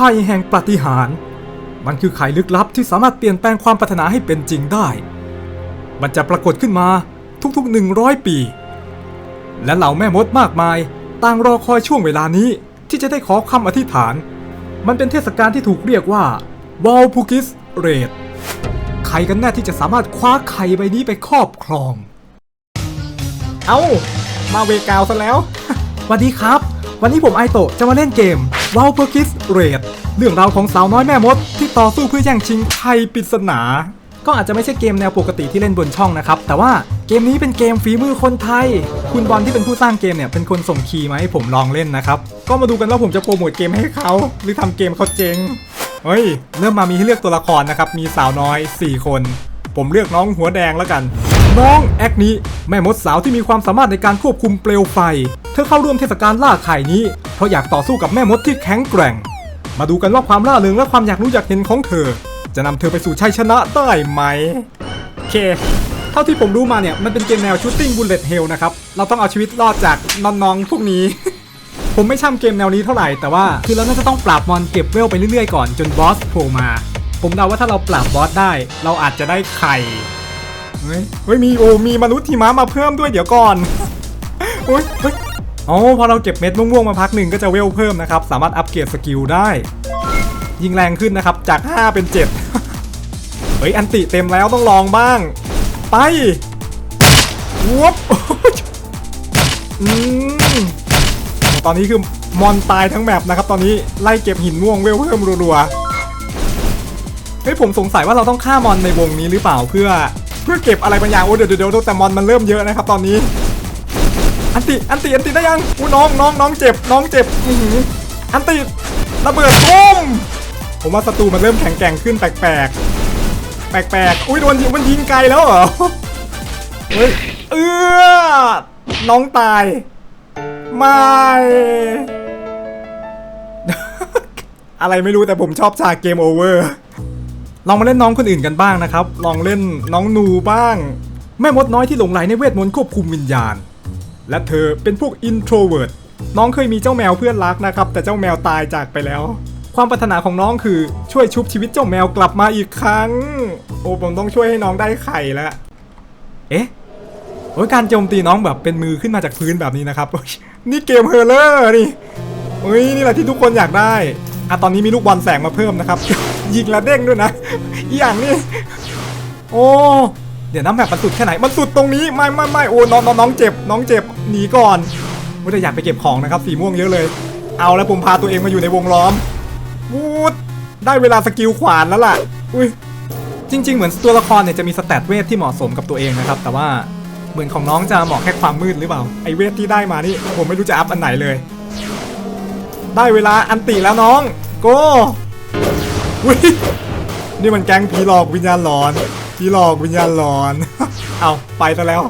ข่แห่งปาฏิหาริย์มันคือไข่ลึกลับที่สามารถเปลี่ยนแปลงความปรารถนาให้เป็นจริงได้ มันจะปรากฏขึ้นมาทุกๆ 100 ปี และเหล่าแม่มดมากมาย ต่างรอคอยช่วงเวลานี้ที่จะได้ขอคำอธิษฐาน มันเป็นเทศกาลที่ถูกเรียกว่าวอลพูกิสเรดใครกันแน่ที่จะสามารถคว้าไข่ใบนี้ไปครอบครอง เอา้า มาเวกาวซะแล้วสวัสดีครับ วันนี้ผมไอโตะจะมาเล่นเกม w o w p e r k i s Raid เรื่องราวของสาวน้อยแม่มด ที่ต่อสู้เพื่อแย่งชิงไข่ปริศนา ก็อาจจะไม่ใช่เกมแนวปกติที่เล่นบนช่องนะครับ แต่ว่าเกมนี้เป็นเกมฝีมือคนไทย คุณบอลที่เป็นผู้สร้างเกมเนี่ยเป็นคนส่งคีย์มาให้ผมลองเล่นนะครับ ก็มาดูกันว่าผมจะโปรโมทเกมให้เขา หรือทำเกมเขาเจ๊งเฮ้ย เริ่มมามีให้เลือกตัวละครนะครับ มีสาวน้อย 4 คน ผมเลือกน้องหัวแดงแล้วกัน น้องแอกนี้แม่มดสาวที่มีความสามารถในการควบคุมเปลวไฟ เธอเข้าร่วมเทศกาลล่าไข่นี้ เพราะอยากต่อสู้กับแม่มดที่แข็งแกร่ง มาดูกันว่าความล่าเริงและความอยากรู้อยากเห็นของเธอ จะนำเธอไปสู่ชัยชนะได้ไหมโอเค เท่าที่ผมรู้มาเนี่ยมันเป็นเกมแนวชูตติ้งบุลเลตเฮลนะครับ เราต้องเอาชีวิตรอดจากน้องๆพวกนี้ ผมไม่ช่ำเกมแนวนี้เท่าไหร่แต่ว่าคือเราน่าจะต้องปราบมอนเก็บเวลไปเรื่อยๆก่อนจนบอสโผล่มา ผมเดาว่าถ้าเราปราบบอสได้ เราอาจจะได้ไข่ เฮ้ยเฮ้ยมีโอมีมนุษย์ทีม้ามาเพิ่มด้วยเดี๋ยวก่อนเฮ้ยเฮ้ยอ๋อพอเราเก็บเม็ดม่วงๆมาพักหนึ่งก็จะเวลเพิ่มนะครับ สามารถอัปเกรดสกิลได้ ยิงแรงขึ้นนะครับจาก 5 เป็น 7 เฮ้ย อันติเต็มแล้วต้องลองบ้าง ไปวบอืมตอนนี้คือมอนตายทั้งแมปนะครับ ตอนนี้ไล่เก็บหินม่วงเวลเพิ่มรัวๆเฮ้ยผมสงสัยว่าเราต้องฆ่ามอนในวงนี้หรือเปล่าเพื่อ เพื่อเก็บอะไรบางอย่างโอ้เดี๋ยวเดี๋ยวเดี๋ยวแต่มอนมันเริ่มเยอะนะครับตอนนี้ อันติอันติอันติได้ยังอู้น้องน้องน้องเจ็บน้องเจ็บอืออันติระเบิดตุ้มผมว่าศัตรูมันเริ่มแข็งแกร่งขึ้นแปลกๆแปลกๆอุ้ยโดนยิงมันยิงไกลแล้วเหรอเฮ้ยเอือน้องตายไม่อะไรไม่รู้แต่ผมชอบฉากเกมโอเวอร์ ลองมาเล่นน้องคนอื่นกันบ้างนะครับ ลองเล่นน้องนูบ้าง แม่มดน้อยที่หลงไหลในเวทมนต์ควบคุมวิญญาณ และเธอเป็นพวก introvert น้องเคยมีเจ้าแมวเพื่อนรักนะครับ แต่เจ้าแมวตายจากไปแล้ว ความปรารถนาของน้องคือช่วยชุบชีวิตเจ้าแมวกลับมาอีกครั้ง โอ้ผมต้องช่วยให้น้องได้ไข่แล้วเอ๊ะโอ้ยการโจมตีน้องแบบเป็นมือขึ้นมาจากพื้นแบบนี้นะครับ นี่เกมเฮอร์เลอร์นี่เฮ้ยนี่แหละที่ทุกคนอยากได้ อะตอนนี้มีลูกบอลแสงมาเพิ่มนะครับ ยิงแล้วเด้งด้วยนะอย่างนี้ โอ้เดี๋ยวน้ำแบบมันสุดแค่ไหน มันสุดตรงนี้ ไม่ไม่ไม่โอ้น้องน้องน้องเจ็บ น้องเจ็บ หนีก่อนว่าจะอยากไปเก็บของนะครับ สีม่วงเยอะเลย เอาแล้วผมพาตัวเองมาอยู่ในวงล้อมวูดได้เวลาสกิลขวานแล้วล่ะ อุ้ย จริง ๆ เหมือนตัวละครเนี่ยจะมีสแตทเวทที่เหมาะสมกับตัวเองนะครับ แต่ว่าเหมือนของน้องจะเหมาะแค่ความมืดหรือเปล่า ไอเวทที่ได้มานี่ผมไม่รู้จะอัพอันไหนเลย ได้เวลาอันติแล้วน้อง โกวินี่มันแก๊งผีหลอกวิญญาณหลอนผีหลอกวิญญาณหลอน เอาไปซะแล้ว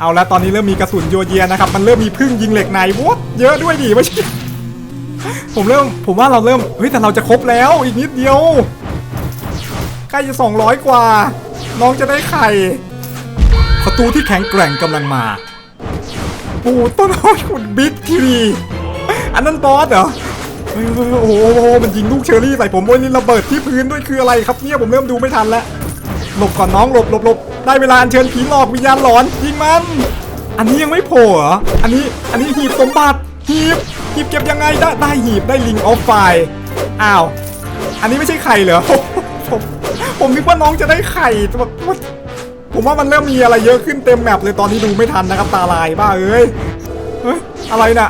เอาแล้วตอนนี้เริ่มมีกระสุนโยเยียนะครับ มันเริ่มมีพึ่งยิงเหล็กในวดเยอะด้วยดิไม่ใช่ผมเริ่มผมว่าเราเริ่มเฮ้ยแต่เราจะครบแล้วอีกนิดเดียวใกล้จะ200 กว่า น้องจะได้ไข่ศัตรูที่แข็งแกร่งกำลังมาโอ้โหต้นอ้อยคุณบิ๊กทีวี อันนั้นบอสเหรอโอ้โหมันยิงลูกเชอรี่ใส่ผมโอ้ยนี่ระเบิดที่พื้นด้วยคืออะไรครับเนี่ยผมเริ่มดูไม่ทันแล้วหลบก่อนน้องหลบหลบหลบได้เวลาอัญเชิญผีหลอกวิญญาณหลอนยิงมัน อันนี้ยังไม่โผล่เหรออันนี้อันนี้หีบสมบัติหีบหีบเก็บยังไงได้ได้หีบได้ลิงออฟไฟอ้าวอันนี้ไม่ใช่ไข่เหรอผมผมนึกว่าน้องจะได้ไข่แต่แบบว่าผมว่ามันเริ่มมีอะไรเยอะขึ้นเต็มแมปเลยตอนนี้ดูไม่ทันนะครับตาลายบ้าเอ้ยเฮ้ยอะไรน่ะ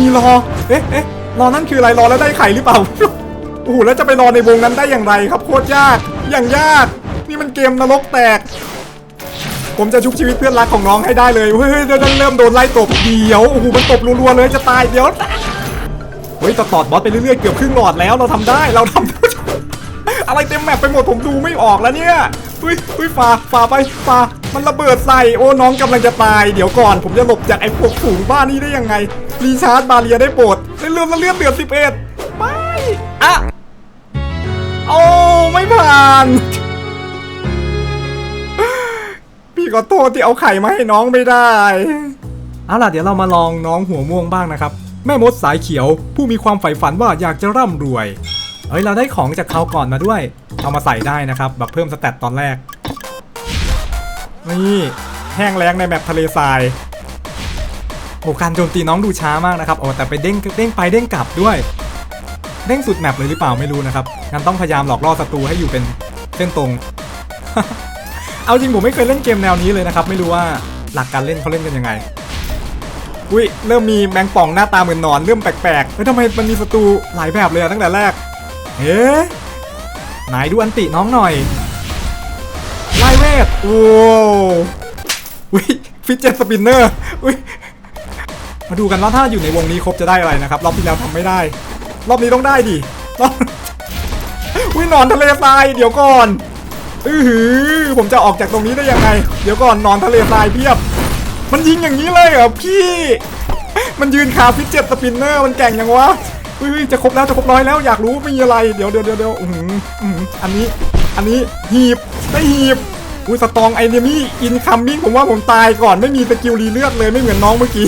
มีรอ เอ๊ะเอ๊ะรอนั่นคืออะไรรอแล้วได้ไข่หรือเปล่า โอ้โหแล้วจะไปรอในวงนั้นได้อย่างไรครับโคตรยาก อย่างยาก นี่มันเกมนรกแตก ผมจะชุบชีวิตเพื่อนรักของน้องให้ได้เลย เฮ้ยเฮ้ยเดี๋ยวเริ่มโดนไล่ตบเดี๋ยว โอ้โห มันตบรัวๆเลยจะตายเดี๋ยว เฮ้ยตอดบอสไปเรื่อยๆเกือบครึ่งหลอดแล้วเราทำได้เราทำอะไรเต็มแมปไปหมดผมดูไม่ออกแล้วเนี่ยเฮ้ยเฮ้ยฝ่าฝ่าไปฝ่า มันระเบิดใส่โอ้น้องกำลังจะตาย เดี๋ยวก่อน ผมจะหลบจากไอ้พวกฝูงบ้านนี้ได้ยังไง รีชาร์จบาเรียได้โปรดเลือนแล้วเลือนเดือดสิบเอ็ดไม่อะโอ้ไม่ผ่าน พี่ขอโทษที่เอาไข่มาให้น้องไม่ได้เอาล่ะเดี๋ยวเรามาลองน้องหัวม่วงบ้างนะครับ แม่มดสายเขียว ผู้มีความใฝ่ฝันว่าอยากจะร่ำรวยเอ้ยเราได้ของจากเขาก่อนมาด้วย เอามาใส่ได้นะครับแบบเพิ่มสเตตตอนแรก นี่แห้งแล้งในแมปทะเลทรายโอ้การโจมตีน้องดูช้ามากนะครับโอ้แต่ไปเด้งเด้งไปเด้งกลับด้วย เด้งสุดแมปเลยหรือเปล่าไม่รู้นะครับงั้นต้องพยายามหลอกล่อศัตรูให้อยู่เป็นเส้นตรง เอาจริงผมไม่เคยเล่นเกมแนวนี้เลยนะครับ ไม่รู้ว่าหลักการเล่นเขาเล่นกันยังไงอุ้ยเริ่มมีแมงป่องหน้าตาเหมือนนอนเริ่มแปลกๆแล้วทำไมมันมีศัตรูหลายแบบเลยตั้งแต่แรกเอ๊ะไหนดูอันติน้องหน่อย เวทโอ้วิฟิตเจ็ตสปินเนอร์มาดูกันว่าถ้าอยู่ในวงนี้ครบจะได้อะไรนะครับ รอบที่แล้วทำไม่ได้ รอบนี้ต้องได้ดิรอบอุ้ยหนอนทะเลทรายเดี๋ยวก่อนอือหือผมจะออกจากตรงนี้ได้ยังไง เดี๋ยวก่อนนอนทะเลทรายเพียบ มันยิงอย่างนี้เลยเหรอพี่ มันยืนคาฟิตเจ็ตสปินเนอร์มันแก่งยังวะอุ้ยจะครบแล้วจะครบร้อยแล้วอยากรู้มีอะไร เดี๋ยวเดี๋ยวเดี๋ยวเดี๋ยวอื้อหืออื้อหืออันนี้ อันนี้หีบได้หีบ อุ้ยสตองไอเนมี่อินคัมมิ่งผมว่าผมตายก่อนไม่มีสกิลรีเลือดเลยไม่เหมือนน้องเมื่อกี้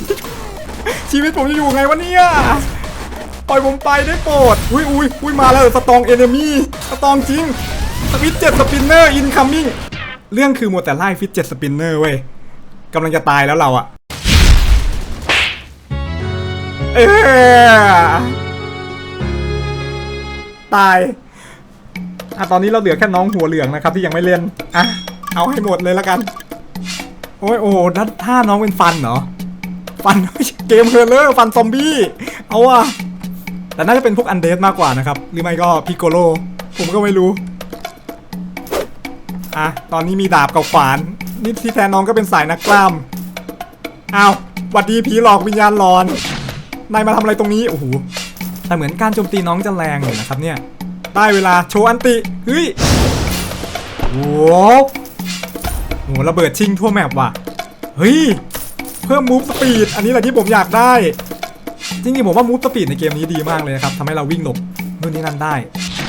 ชีวิตผมจะอยู่ไงวะเนี่ยปล่อยผมไปได้โปรดอุ้ยอุ้ยอุ้ยมาแล้วสตองเอเนมี่สตองจริงสวิตเจ็ดสปินเนอร์อินคัมมิ่งเรื่องคือมัวแต่ไล่ฟิตเจ็ดสปินเนอร์เว้ยกำลังจะตายแล้วเราอะเออตายอะตอนนี้เราเหลือแค่น้องหัวเหลืองนะครับที่ยังไม่เล่นอะ เอาให้หมดเลยล้วกัน โอ้ยโอ้โหถ้าถ้าน้องเป็นฟันเหรอ ฟันเกมเฮอร์เลอร์ฟันซอมบี้ เอาว่ะแต่น่าจะเป็นพวกอันเดสมากกว่านะครับ หรือไม่ก็พิโกโล ผมก็ไม่รู้ อะ ตอนนี้มีดาบกับขวาน นี่ที่แทนน้องก็เป็นสายนักกล้ามอ้าวหวัดดีผีหลอกวิญญาณหลอน นายมาทำอะไรตรงนี้ โอ้โห แต่เหมือนการโจมตีน้องจะแรงอยู่นะครับเนี่ย ได้เวลาโชว์อันติ เฮ้ยโอ้ โหระเบิดชิงทั่วแมปว่ะ เฮ้ย เพิ่มมูฟสปีด อันนี้แหละที่ผมอยากได้ จริงๆผมว่ามูฟสปีดในเกมนี้ดีมากเลยนะครับทำให้เราวิ่งหลบนู่นนี่นั่นได้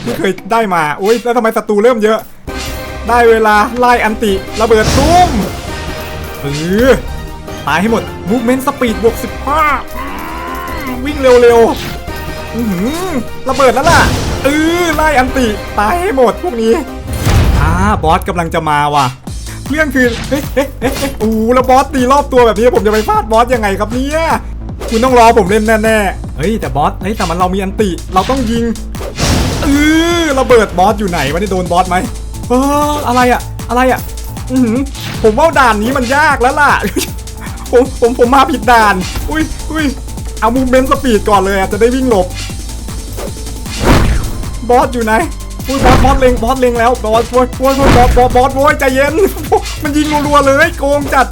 ที่เคยได้มาโอ้ยแล้วทำไมศัตรูเริ่มเยอะ ได้เวลาไล่อันติระเบิดตุ้มเออตายให้หมดมูฟเมนต์สปีดบวก15 วิ่งเร็วๆอือระเบิดแล้วล่ะเออไล่อันติตายให้หมดพวกนี้อ่าบอสกำลังจะมาว่ะ เรื่องคือเฮ้ยเฮ้ยเฮ้ยเฮ้ยโอ้โหแล้วบอสตีรอบตัวแบบนี้ผมจะไปฟาดบอสยังไงครับเนี่ย คุณต้องรอผมเล่นแน่ๆเฮ้ยแต่บอสเฮ้ยแต่มันเรามีอันติ เราต้องยิงเออระเบิดบอสอยู่ไหนวะนี่โดนบอสไหมเอออะไรอะอะไรอะอือหือผมว่าด่านนี้มันยากแล้วล่ะ ผมผมผมมาผิดด่าน อุ้ยอุ้ยเอามูเมนต์สปีดก่อนเลยอะจะได้วิ่งหลบ บอสอยู่ไหน อุ้ยบอสบอสเล็งบอสเล็งแล้วบอสโวยโวยโวยบอสบอสบอสโว้ยใจเย็น มันยิงรัวๆเลยโกงจัด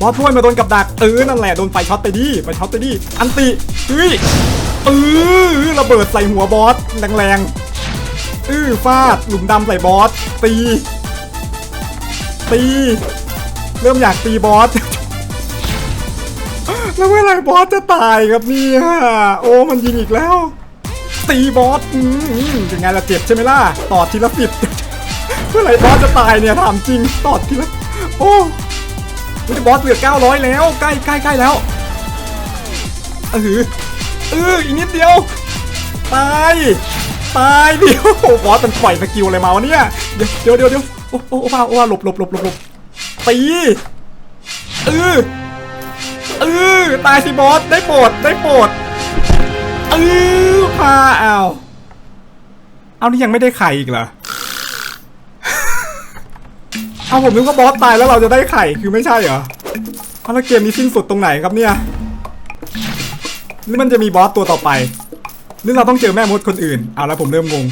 บอสถ้วยมาโดนกับดักเออนั่นแหละโดนไฟช็อตไปดิไฟช็อตไปดิอันติเฮ้ยเออระเบิดใส่หัวบอสแรงๆเออฟาดหลุมดำใส่บอสตี ตี เริ่มอยากตีบอสแล้วเมื่อไหรบอสจะตายครับเนี่ยโอ้มันยิงอีกแล้ว ตีบอสยังไงล่ะเจ็บใช่ไหมล่ะต่อทีละสิบเมื่อไหรบอสจะตายเนี่ยถามจริงต่อทีละ โอ้ยบอสเหลือ900 แล้ว ใกล้ใกล้ใกล้แล้ว เออเอออีกนิดเดียว ตาย ตายเดียวโอ้บอสมันปล่อยสกิลอะไรมาวะเนี่ย เดี๋ยวเดี๋ยวเดี๋ยวโอ้โอ้โอ้โอ้หลบหลบหลบหลบหลบตีเออเออตายสิบอส ได้โปรดได้โปรด ออพาเอาเอานี่ยังไม่ได้ไข่อีกเหรอ เอาผมนึกว่าบอสตายแล้วเราจะได้ไข่คือไม่ใช่เหรอเอาแล้วเกมนี้สิ้นสุดตรงไหนครับเนี่ยหรือมันจะมีบอสตัวต่อไป หรือเราต้องเจอแม่มดคนอื่น เอาแล้วผมเริ่มงง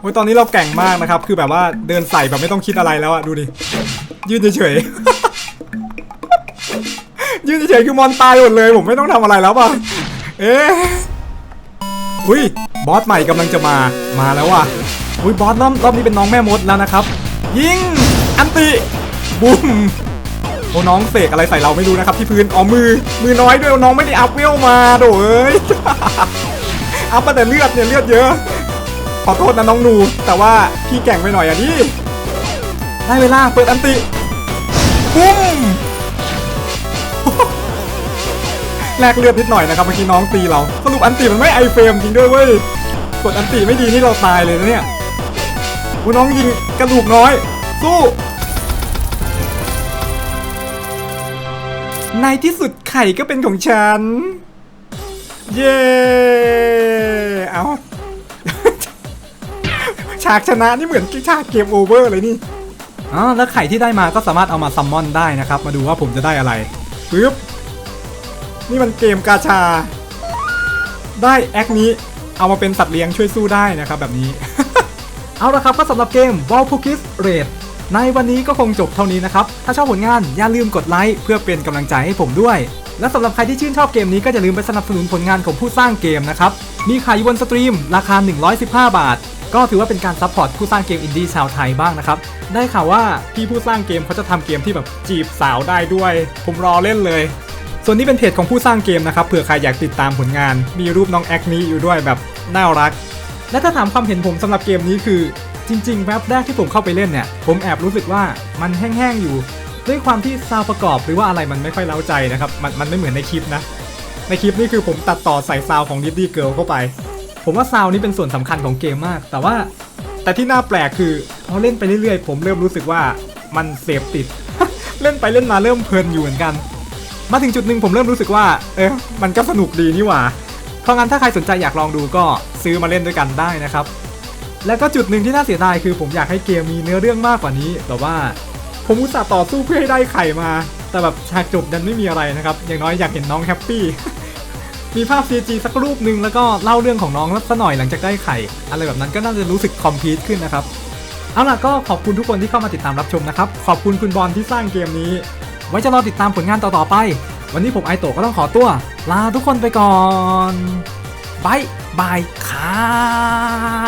โอ้ยตอนนี้เราแก่งมากนะครับ คือแบบว่าเดินใส่แบบไม่ต้องคิดอะไรแล้วอะดูดิ ยืนเฉยๆ ยืนเฉยๆคือมอนตายหมดเลย ผมไม่ต้องทำอะไรแล้วป่ะ เอ๊ะอุ้ยบอสใหม่กำลังจะมามาแล้วว่ะอุ้ยบอสรอบรอบนี้เป็นน้องแม่มดแล้วนะครับ ยิงอันติบุ้มโอ้น้องเสกอะไรใส่เราไม่รู้นะครับที่พื้นอ๋อมือมือน้อยด้วยน้องไม่ได้อัพเวลมาโดเอ้ยอัพมาแต่เลือดเนี่ยเลือดเยอะขอโทษนะน้องหนู แต่ว่าพี่แก่งไปหน่อยอะดิได้เวลาเปิดอันติบุ้ม แลกเลือดนิดหน่อยนะครับเมื่อกี้น้องตีเราสรุปอันตีมันไม่ไอเฟรมจริงด้วยเว้ยกดอันตีไม่ดีนี่เราตายเลยนะเนี่ยกูน้องยิงกระดูกน้อย สู้ในที่สุดไข่ก็เป็นของฉัน เย้เอาฉากชนะนี่เหมือนฉากเกมโอเวอร์เลยนี่อ๋อแล้วไข่ที่ได้มาก็สามารถเอามาซัมมอนได้นะครับ มาดูว่าผมจะได้อะไรปึ๊บ นี่มันเกมกาชา ได้แอคนี้เอามาเป็นสัตว์เลี้ยงช่วยสู้ได้นะครับแบบนี้ เอาละครับก็สำหรับเกม w a l p o k i s Raid ในวันนี้ก็คงจบเท่านี้นะครับ ถ้าชอบผลงานอย่าลืมกดไลค์เพื่อเป็นกำลังใจให้ผมด้วย และสำหรับใครที่ชื่นชอบเกมนี้ก็อย่าลืมไปสนับสนุนผลงานของผู้สร้างเกมนะครับ มีขายบนสตรีมราคา 115 บาท ก็ถือว่าเป็นการซัพพอร์ตผู้สร้างเกมอินดี้ชาวไทยบ้างนะครับ ได้ข่าวว่าพี่ผู้สร้างเกมเขาจะทำเกมที่แบบจีบสาวได้ด้วย ผมรอเล่นเลย ส่วนนี้เป็นเพจของผู้สร้างเกมนะครับเผื่อใครอยากติดตามผลงาน มีรูปน้องแอคนี้อยู่ด้วยแบบน่ารัก และถ้าถามความเห็นผมสำหรับเกมนี้คือ จริงๆแวบแรกที่ผมเข้าไปเล่นเนี่ย ผมแอบรู้สึกว่ามันแห้งๆอยู่ ด้วยความที่ซาวประกอบหรือว่าอะไรมันไม่ค่อยเล้าใจนะครับมันมันไม่เหมือนในคลิปนะในคลิปนี่คือผมตัดต่อใส่ซาวของดิ d ดี้เกิลเข้าไป ผมว่าซาวนี่เป็นส่วนสำคัญของเกมมาก แต่ว่าแต่ที่น่าแปลกคือพอเล่นไปเรื่อยๆ ผมเริ่มรู้สึกว่ามันเสพติด เล่นไปเล่นมาเริ่มเพลินอยู่เหมือนกัน มาถึงจุดหนึ่งผมเริ่มรู้สึกว่า เออมันก็สนุกดีนี่หว่า เพราะงั้นถ้าใครสนใจอยากลองดูก็ซื้อมาเล่นด้วยกันได้นะครับ แล้วก็จุดหนึ่งที่น่าเสียดายคือผมอยากให้เกมมีเนื้อเรื่องมากกว่านี้ แต่ว่าผมอุตส่าห์ต่อสู้เพื่อให้ได้ไข่มา แต่แบบฉากจบดันไม่มีอะไรนะครับ อย่างน้อยอยากเห็นน้องแฮปปี้ มีภาพ CG สักรูปหนึ่งแล้วก็เล่าเรื่องของน้องสักหน่อยหลังจากได้ไข่ อะไรแบบนั้นก็น่าจะรู้สึกคอมพลีทขึ้นนะครับ เอาล่ะก็ขอบคุณทุกคนที่เข้ามาติดตามรับชมนะครับ ขอบคุณคุณบอลที่สร้างเกมนี้ ไว้จะรอติดตามผลงานต่อๆไป วันนี้ผมไอโตะก็ต้องขอตัว ลาทุกคนไปก่อนบายบายครับ